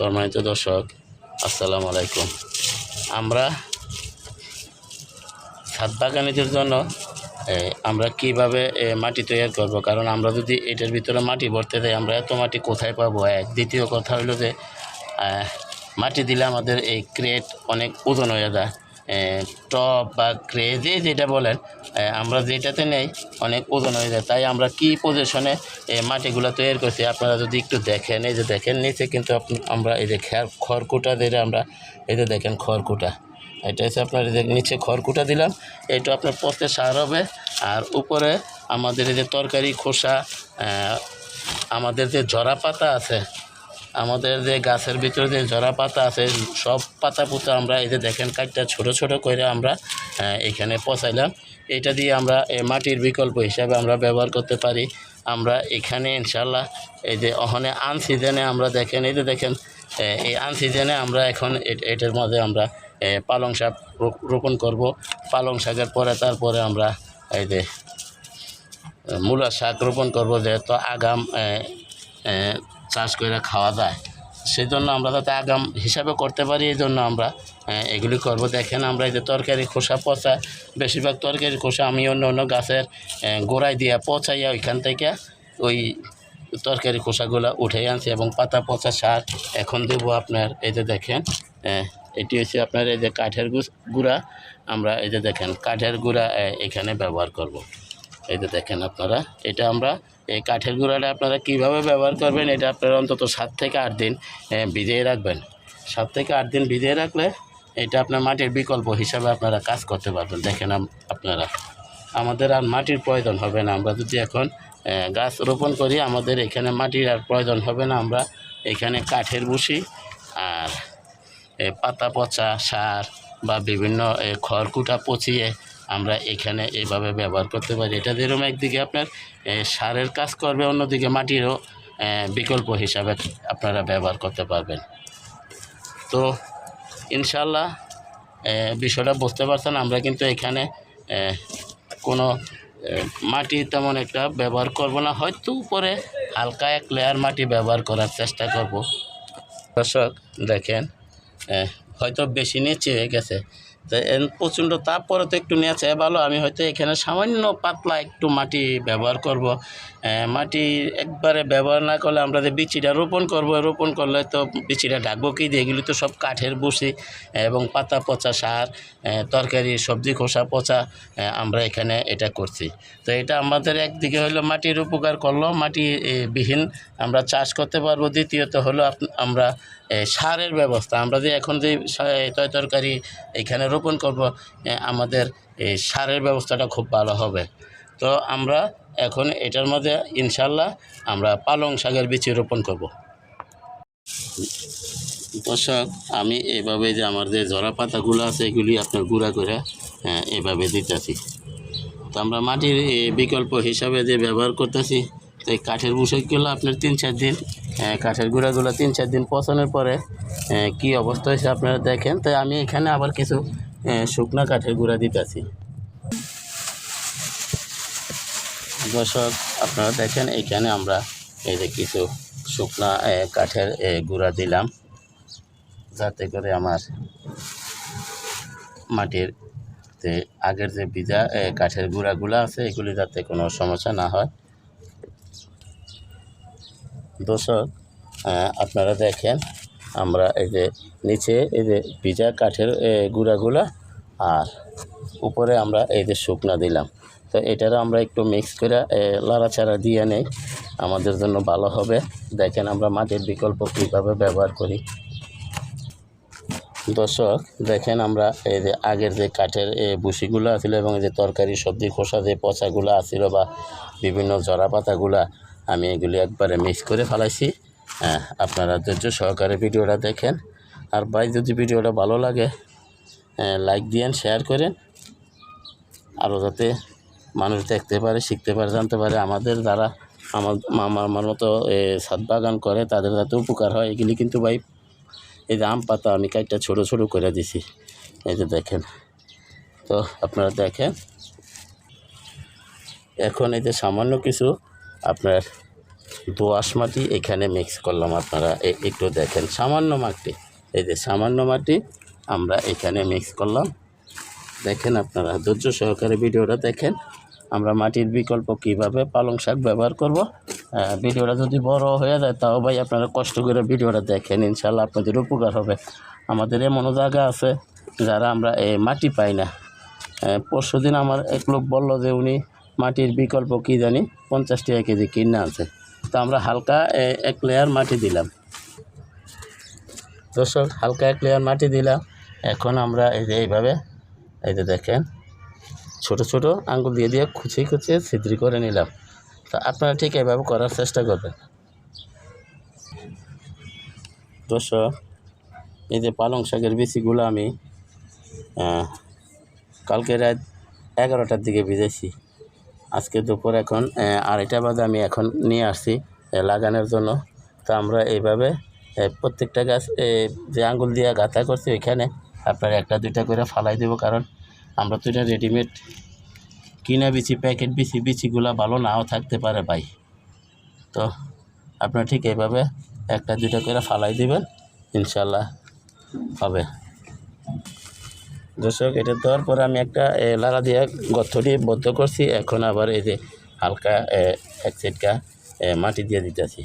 সম্মানিত দর্শক, আসসালামু আলাইকুম। আমরা ছাদ বাগানিদের জন্য আমরা কীভাবে মাটি তৈরি করব? কারণ আমরা যদি এটার ভিতরে মাটি ভরতে যাই, আমরা এত মাটি কোথায় পাবো? এক, দ্বিতীয় কথা হলো যে মাটি দিলে আমাদের এই ক্রেট অনেক ওজন হয়ে যায়। টপ বা ক্রে, যে যেটা বলেন আমরা যেটাতে নেই, অনেক ওজন হয়ে যায়। তাই আমরা কি পজিশনে মাটিগুলো তৈরি করছি, আপনারা যদি একটু দেখেন, এই যে দেখেন, নিচে কিন্তু আমরা এই যে খেয়ার খড়কুটা দিয়ে আমরা, এই যে দেখেন খড়কুটা, এটা হচ্ছে আপনার এই যে নিচে খড়কুটা দিলাম, এটা আপনার পথে সার হবে, আর উপরে আমাদের এই যে তরকারি খোসা আমাদের যে জরা পাতা আছে আমাদের যে গাছের ভিতরে যে জরা পাতা আছে সব পাতা পুতা আমরা এই যে দেখেন কাঠটা ছোট ছোট করে আমরা আহ, এখানে পচাইলাম। এটা দিয়ে আমরা মাটির বিকল্প হিসাবে আমরা ব্যবহার করতে পারি। আমরা এখানে ইনশাল্লাহ এই যে ওখানে আন সিজনে আমরা দেখেন এই যে দেখেন এই আন সিজনে আমরা এখন এটার মধ্যে আমরা পালং শাক রোপণ করব। পালং শাকের পরে তারপরে আমরা এই যে মূলা শাক রোপণ করব যেহেতু আগাম চাষ করে খাওয়া যায়। সেই জন্য আমরা তাতে আগাম হিসাবে করতে পারি এই জন্য আমরা এগুলি করব। দেখেন আমরা এই যে তরকারি খোসা পচা, বেশিরভাগ তরকারি খোসা আমি অন্য অন্য গাছের গোড়ায় দিয়া পচাইয়া ওইখান থেকে ওই তরকারি খোসাগুলো উঠে আনছি এবং পাতা পচা সার এখন দেবো আপনার, এই যে দেখেন এটি হচ্ছে আপনার এই যে কাঠের গুঁড়া। আমরা এই যে দেখেন, কাঠের গুঁড়া এখানে ব্যবহার করব। এই যে দেখেন আপনারা, এটা আমরা এই কাঠের গুঁড়াটা আপনারা কীভাবে ব্যবহার করবেন এটা আপনারা অন্তত সাত থেকে আট দিন ভিজিয়ে রাখবেন। সাত থেকে আট দিন ভিজিয়ে রাখলে এটা আপনার মাটির বিকল্প হিসাবে আপনারা কাজ করতে পারবেন। দেখেন আপনারা। আমাদের আর মাটির প্রয়োজন হবে না। আমরা যদি এখন গাছ রোপণ করি, আমাদের এখানে মাটির আর প্রয়োজন হবে না। আমরা এখানে কাঠের বসি আর পাতা পচা সার বা বিভিন্ন খড়কুটা পচিয়ে আমরা এখানে এইভাবে ব্যবহার করতে পারি। এটা যেরকম একদিকে আপনার সারের কাজ করবে, অন্যদিকে মাটিরও বিকল্প হিসাবে আপনারা ব্যবহার করতে পারবেন। তো ইনশাল্লাহ বিষয়টা বুঝতে পারছেন, আমরা কিন্তু এখানে কোনো মাটি তেমন একটা ব্যবহার করব না। হয়তো উপরে হালকা এক লেয়ার মাটি ব্যবহার করার চেষ্টা করব। দর্শক, দেখেন হয়তো বেশি নিচে গেছে। তো প্রচণ্ড তাপ, পরে তো একটু নিয়েছে ভালো। আমি হয়তো এখানে সামান্য পাতলা একটু মাটি ব্যবহার করব। মাটি একবারে ব্যবহার না করলে আমরা যে বিচিটা রোপণ করব, রোপণ করলে তো বিচিটা ঢাকবো কি দিয়ে? এগুলি তো সব কাঠের বসি এবং পাতা পচা সার তরকারি, সবজি, খোসা পচা আমরা এখানে এটা করছি। তো এটা আমাদের একদিকে হলো মাটির উপকার করল, মাটি বিহীন আমরা চাষ করতে পারব। দ্বিতীয়ত হলো আমরা সারের ব্যবস্থা। আমরা যে এখন যে তরকারি এখানে রোপণ করব আমাদের এই সারের ব্যবস্থাটা খুব ভালো হবে। তো আমরা এখন এটার মধ্যে ইনশাল্লাহ আমরা পালং শাকের বীজ রোপণ করব। দর্শক, আমি এভাবে যে আমার যে জরা পাতাগুলো আছে, এগুলি আপনার গুঁড়া করে এভাবে দিতেছি। তো আমরা মাটির বিকল্প হিসাবে যে ব্যবহার করতেছি তো এই কাঠের বুসকগুলো আপনার তিন চার দিন কাঠের গুঁড়াগুলো তিন চার দিন পচানোর পরে কি অবস্থা হয়েছে আপনারা দেখেন। তাই আমি এখানে আবার কিছু শুকনা কাঠের গুঁড়া দিতেছি। দর্শক, আপনারা দেখেন, এখানে আমরা এই যে কিছু শুকনা কাঠের গুঁড়া দিলাম। যাতে করে আমার মাটির যে আগের যে ভিজা কাঠের গুঁড়াগুলো আছে, এগুলি যাতে কোনো সমস্যা না হয়। দর্শক আপনারা দেখেন আমরা এই যে নিচে এই যে ভিজা কাঠের গুঁড়াগুলা আর উপরে আমরা এই যে শুকনা দিলাম। তো এটারও আমরা একটু মিক্স করে লাড়াচাড়া দিয়ে নেই। আমাদের জন্য ভালো হবে। দেখেন আমরা মাটির বিকল্প কীভাবে ব্যবহার করি। দর্শক, দেখেন আমরা এই যে আগের যে কাঠের বুসিগুলো আছিল এবং এই যে তরকারি, সবজি, খোসা যে পচাগুলো আছিল বা বিভিন্ন জরা পাতাগুলা আমি এগুলি একবারে মিক্স করে ফেলাইছি। আপনারা ধৈর্য সহকারে ভিডিওটা দেখেন। আর ভাই, যদি ভিডিওটা ভালো লাগে লাইক দিয়েন শেয়ার করেন। আরও যাতে মানুষ দেখতে পারে, শিখতে পারে, জানতে পারে, আমাদের যারা আমার আমার আমার মতো ছাদ বাগান করে, তাদের যাতে উপকার হয়, এগুলি কিন্তু ভাই, এই যে আম পাতা আমি কাজটা ছোটো ছোটো করে দিছি। এই যে দেখেন, তো আপনারা দেখেন। এখন এই যে সামান্য কিছু আপনার দোআঁশ মাটি এখানে মিক্স করলাম আপনারা। একটু দেখেন, সামান্য মাটি। এই যে সামান্য মাটি আমরা এখানে মিক্স করলাম। দেখেন আপনারা, ধৈর্য সহকারে ভিডিওটা দেখেন। আমরা মাটির বিকল্প কীভাবে পালং শাক ব্যবহার করব। ভিডিওটা যদি বড় হয়ে যায়, তাও ভাই আপনারা কষ্ট করে ভিডিওটা দেখেন ইনশাল্লাহ আপনাদের উপকার হবে। আমাদের এমনও জায়গা আছে যারা আমরা এই মাটি পাই না। পরশু দিন আমার এক লোক বলল যে, উনি মাটির বিকল্প কি জানি? পঞ্চাশ টাকা কেজি কিনে আছে। তো আমরা হালকা এক লেয়ার মাটি দিলাম। দর্শক, হালকা এক লেয়ার মাটি দিলাম। এখন আমরা এই যে এইভাবে, এই যে দেখেন, ছোট ছোট আঙ্গুল দিয়ে দিয়ে খুঁচিয়ে খুঁচিয়ে ছিদ্রি করে নিলাম। তো আপনারা ঠিক এইভাবে করার চেষ্টা করবেন। দর্শক, এই যে পালং শাকের বিচিগুলো আমি কালকে রাত এগারোটার দিকে ভিজেছি আজকে দুপুর এখন আড়াইটা বাজে, আমি এখন নিয়ে আসছি লাগানোর জন্য। তো আমরা এইভাবে প্রত্যেকটা গাছ যে আঙ্গুল দিয়ে গাঁথা করছি ওইখানে আপনার একটা, দুইটা করে ফালাই দেবো, কারণ আমরা তো এটা রেডিমেড কিনা বিচি, প্যাকেট বিচি, বিচিগুলো ভালো নাও থাকতে পারে ভাই। তো আপনার ঠিক এইভাবে একটা, দুইটা করে ফালাই দিবেন, ইনশাল্লাহ হবে। দর্শক, এটা দেওয়ার পরে আমি একটা লাড়া দিয়ে গর্তটি বদ্ধ করছি। এখন আবার এই যে হালকা এক সিটকা মাটি দিয়ে দিতেছি।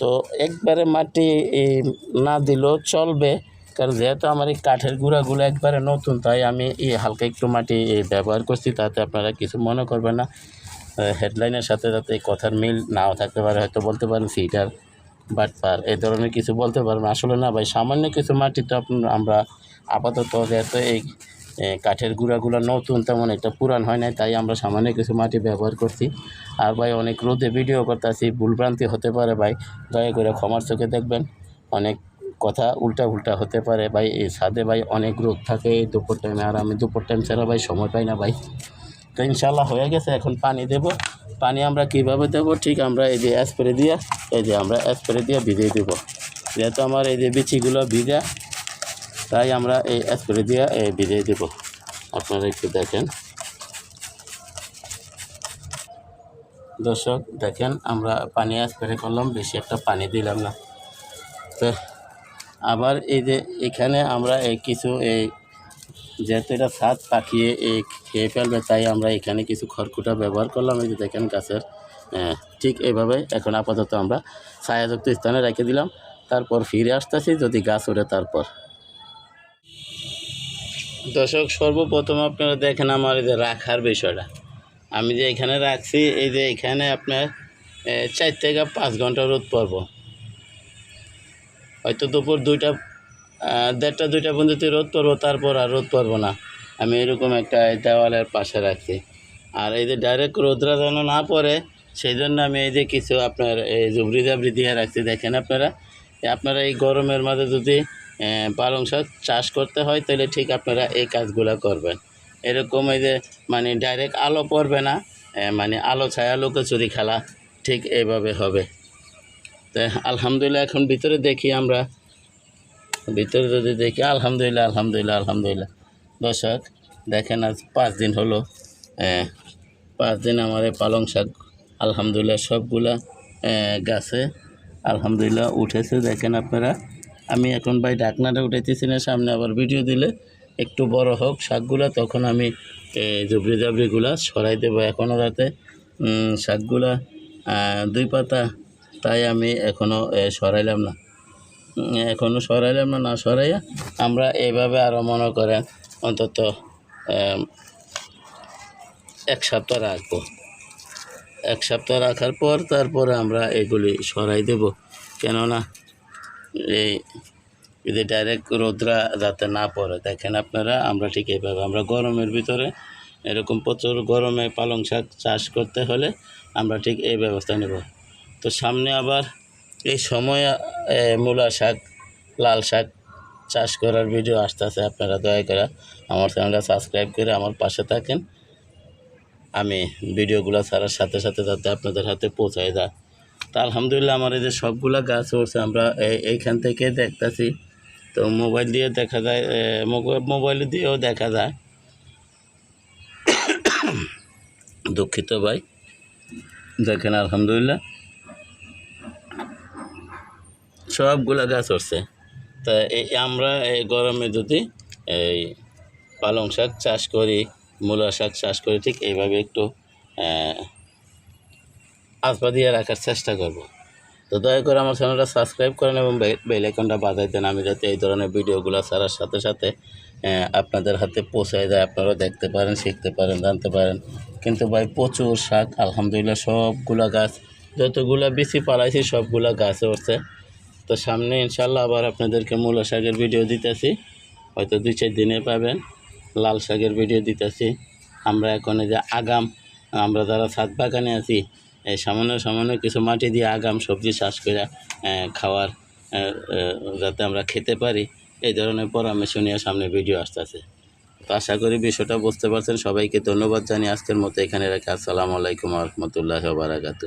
তো একবারে মাটি না দিলেও চলবে, কারণ যেহেতু আমার এই কাঠের গুঁড়াগুলো একবারে নতুন, তাই আমি এই হালকা একটু মাটি ব্যবহার করছি, তাতে আপনারা কিছু মনে করবেন না। হেডলাইনের সাথে যাতে কথার মিল নাও থাকতে পারে, হয়তো বলতে পারেন সিটার বাটপার, এই ধরনের কিছু বলতে পারবেন। আসলে না ভাই, সামান্য কিছু মাটি তো আমরা আপাতত যেহেতু এই কাঠের গুঁড়াগুলো নতুন, তেমন একটা পুরান হয় নাই, তাই আমরা সামান্য কিছু মাটি ব্যবহার করছি। আর ভাই, অনেক রোদে ভিডিও করতেছি, ভুলভ্রান্তি হতে পারে ভাই, দয়া করে ক্ষমার চোখে দেখবেন। অনেক কথা উল্টা উল্টা হতে পারে ভাই, এই ছাদে ভাই অনেক রোদ থাকে, দুপুর টাইমে আর আমি দুপুর টাইম ছাড়া ভাই সময় পাই না ভাই। তো ইনশাল্লাহ হয়ে গেছে, এখন পানি দেব। পানি আমরা কীভাবে দেব? ঠিক আমরা এই যে স্প্রে দিয়ে, এই যে আমরা স্প্রে দিয়ে ভিজিয়ে দেবো। যেহেতু আমার এই যে বিচিগুলো ভিজা তাই আমরা এই স্প্রে দিয়ে এই ভিজিয়ে দেবো। আপনারা একটু দেখেন। দর্শক, দেখেন, আমরা পানি স্প্রে করলাম, বেশি একটা পানি দিলাম না। তো, আবার এই যে এখানে আমরা এই কিছু, এই যেহেতু এটা ছাদ পাকিয়ে এই খেয়ে ফেলবে, তাই আমরা এখানে কিছু খড়কুটা ব্যবহার করলাম। এই যে দেখেন গাছের ঠিক এইভাবে এখন আপাতত আমরা ছায়াযুক্ত স্থানে রেখে দিলাম। তারপর ফিরে আসতেছি, যদি গাছ ওঠে তারপর। দর্শক, সর্বপ্রথম আপনারা দেখেন আমার এই যে রাখার বিষয়টা। আমি যে এখানে রাখছি, এই যে এখানে আপনার চার থেকে পাঁচ ঘণ্টা রোদ পড়ব। হয়তো দুপুর দুইটা দেড়টা, দুইটা পর্যন্ত রোদ পড়ব, তারপর আর রোদ পড়ব না। আমি এরকম একটা দেওয়ালের পাশে রাখছি। আর এই যে ডাইরেক্ট রোদরা যেন না পড়ে, সেই জন্য আমি এই যে কিছু আপনার, এই জুবরি জাবরি দিয়ে রাখছি। দেখেন আপনারা আপনারা এই গরমের মাঝে যদি পালং শাক চাষ করতে হয়, তাহলে ঠিক আপনারা এই কাজগুলো করবেন। এরকম এই যে মানে ডাইরেক্ট আলো পড়বে না মানে আলো ছায়া লুকোচুরি খেলা ঠিক এইভাবে হবে। তো আলহামদুলিল্লাহ, এখন ভিতরে দেখি আমরা। ভিতরে যদি দেখি, আলহামদুলিল্লাহ আলহামদুলিল্লাহ আলহামদুলিল্লাহ। দর্শক, দেখেন আজ পাঁচ দিন হলো পাঁচ দিন আমার এই পালং শাক আলহামদুলিল্লাহ সবগুলা গাছে, আলহামদুলিল্লাহ উঠেছে, দেখেন আপনারা। আমি এখন ভাই ঢাকনাটা উঠাইতেছি না, সামনে আবার ভিডিও দিলে একটু বড় হোক শাকগুলা, তখন আমি জবরি জাবরিগুলা সরাই দেবো এখনও রাতে। শাকগুলা দুই পাতা, তাই আমি এখনও সরাইলাম না। এখনও সরাইলাম না না সরাইয়া আমরা এভাবে আরও মনে করেন অন্তত এক সপ্তাহ রাখব। এক সপ্তাহ রাখার পর তারপরে আমরা এগুলি সরাই দেব। কেননা এই যদি ডাইরেক্ট রোদ্রা যাতে না পড়ে, দেখেন আপনারা, আমরা ঠিক এইভাবে, আমরা গরমের ভিতরে এরকম প্রচুর গরমে পালং শাক চাষ করতে হলে আমরা ঠিক এই ব্যবস্থা নেব। তো সামনে আবার এই সময় মূলা শাক, লাল শাক চাষ করার ভিডিও আসতেছে, আপনারা দয়া করে আমার চ্যানেলটা সাবস্ক্রাইব করে আমার পাশে থাকেন। আমি ভিডিওগুলো ছাড়ার সাথে সাথে যাতে আপনাদের হাতে পৌঁছায় যায়। তা আলহামদুলিল্লাহ আমার এই যে সবগুলা গাছ উঠছে আমরা এই- এইখান থেকে দেখতেছি। তো মোবাইল দিয়ে দেখা যায় মোবাইল- দিয়েও দেখা যায়। দুঃখিত ভাই। দেখেন, আলহামদুলিল্লাহ। সবগুলা গাছ হচ্ছে তা আমরা এই গরমে যদি এই পালং শাক চাষ করি, মূলা শাক চাষ করি, ঠিক এইভাবে একটু আজপা দিয়ে রাখার চেষ্টা করব। তো দয়া করে আমার চ্যানেলটা সাবস্ক্রাইব করেন এবং বেল আইকনটা বাজাই দেন। আমি যাতে এই ধরনের ভিডিওগুলো ছাড়ার সাথে সাথে আপনাদের হাতে পৌঁছায় যায়। আপনারাও দেখতে পারেন, শিখতে পারেন, জানতে পারেন। কিন্তু ভাই, প্রচুর শাক, আলহামদুলিল্লাহ সবগুলা গাছ, যতগুলা বেশি পালাইছি, সবগুলা গাছে উঠছে। তো সামনে ইনশাল্লাহ আবার আপনাদেরকে মূলা শাকের ভিডিও দিতেছি। হয়তো দুই চার দিনে পাবেন। লাল শাকের ভিডিও দিতেছি। আমরা এখন এই যে আগাম, আমরা যারা ছাদ বাগানে আছি সামান্য সামান্য কিছু মাটি দিয়ে আগাম সবজি চাষ করে খাওয়ার যাতে আমরা খেতে পারি, এই ধরনের পরামর্শ নিয়ে সামনে ভিডিও আসতেছে। তো আশা করি বিষয়টা বুঝতে পারছেন। সবাইকে ধন্যবাদ জানিয়ে আজকের মতো এখানে রাখি। আসসালামু আলাইকুম রহমতুল্লাহ বারাকাতু